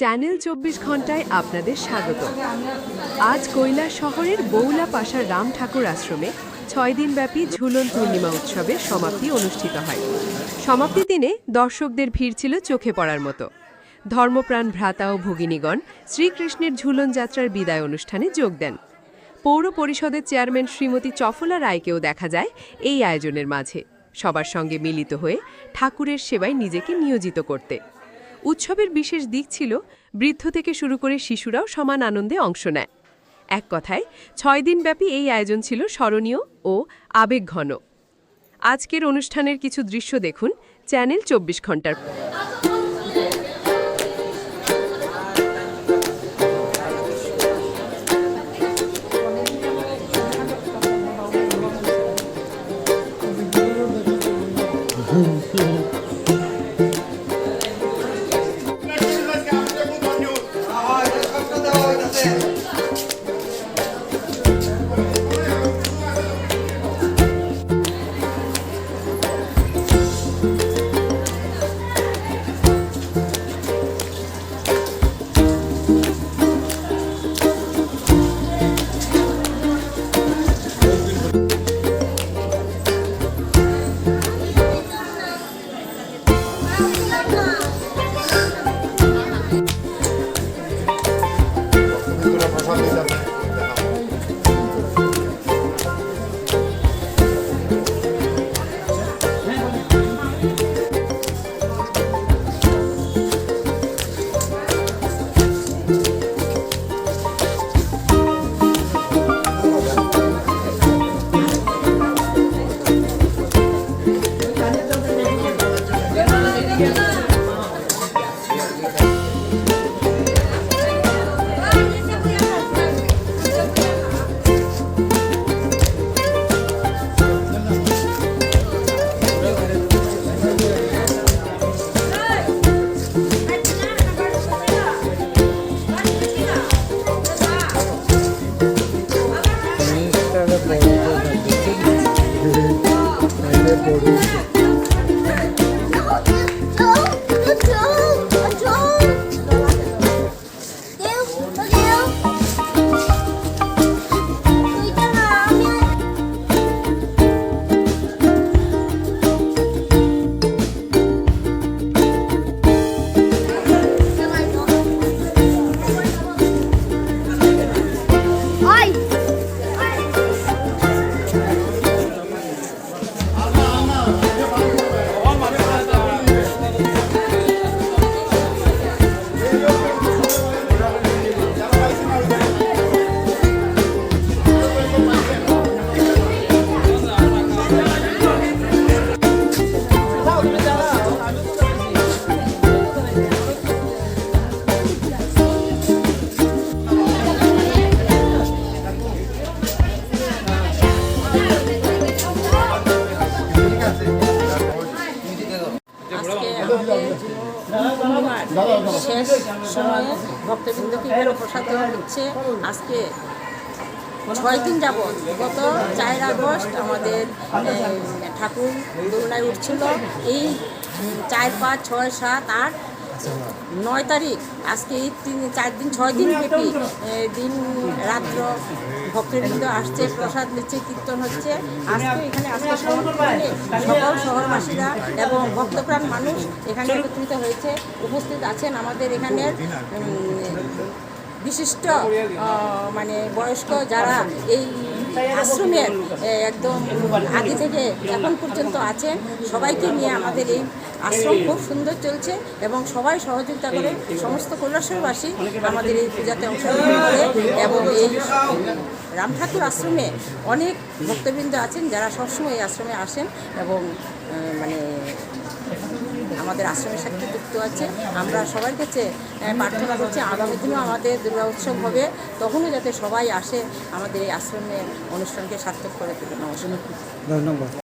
Channel চব্বিশ ঘন্টায় আপনাদের স্বাগত। আজ কৈলাস শহরের বৌলা পাশার রাম ঠাকুর আশ্রমে ছয় দিনব্যাপী ঝুলন পূর্ণিমা উৎসবের সমাপ্তি অনুষ্ঠিত হয়। সমাপ্তি দিনে দর্শকদের ভিড় ছিল চোখে পড়ার মতো। ধর্মপ্রাণ ভ্রাতা ও ভগিনীগণ শ্রীকৃষ্ণের ঝুলন যাত্রার বিদায় অনুষ্ঠানে যোগ দেন। পৌর পরিষদের চেয়ারম্যান শ্রীমতী চফলা রায়কেও দেখা যায় এই আয়োজনের মাঝে। সবার সঙ্গে মিলিত হয়ে ঠাকুরের সেবায় নিজেকে নিয়োজিত করতে। উৎসবের বিশেষ দিক ছিল বৃদ্ধ থেকে শুরু করে শিশুরাও সমান আনন্দে অংশ নেয়। এক কথায়, ছয় দিনব্যাপী এই আয়োজন ছিল স্মরণীয় ও আবেগঘন। আজকের অনুষ্ঠানের কিছু দৃশ্য দেখুন চ্যানেল চব্বিশ ঘণ্টার Yeah. শেষ সময়ে ভক্তবৃন্দকে প্রসাদ দেওয়া হচ্ছে। আজকে ছয় দিন যাবৎ। গত চার আগস্ট আমাদের ঠাকুর দোলনায় উঠছিল। এই চার পাঁচ ছয় সাত আট নয় তারিখ, আজকে এই তিন, চার দিন, ছয় দিন ব্যাপী দিন রাত্র ভক্তবৃন্দ আসছে, প্রসাদ নিচ্ছে, কীর্তন হচ্ছে। আজকে এখানে আজকে সকল শহরবাসীরা এবং ভক্তপ্রাণ মানুষ এখানে একত্রিত হয়েছে, উপস্থিত আছেন আমাদের এখানের বিশিষ্ট মানে বয়স্ক যারা এই আশ্রমের একদম আগে থেকে এখন পর্যন্ত আছেন। সবাইকে নিয়ে আমাদের এই আশ্রম খুব সুন্দর চলছে এবং সবাই সহযোগিতা করে সমস্ত কৈলাসবাসী আমাদের এই পূজাতে অংশগ্রহণ করে এবং এই রাম ঠাকুর আশ্রমে অনেক ভক্তবৃন্দ আছেন যারা সবসময় এই আশ্রমে আসেন এবং মানে আমাদের আশ্রমের সাথে যুক্ত আছে। আমরা সবার কাছে প্রার্থনা করছি আগামী দিনও আমাদের দুর্গা উৎসব হবে। তখনও যাতে সবাই আসে আমাদের এই আশ্রমের অনুষ্ঠানকে সার্থক করে তুলে নমস্কার। ধন্যবাদ।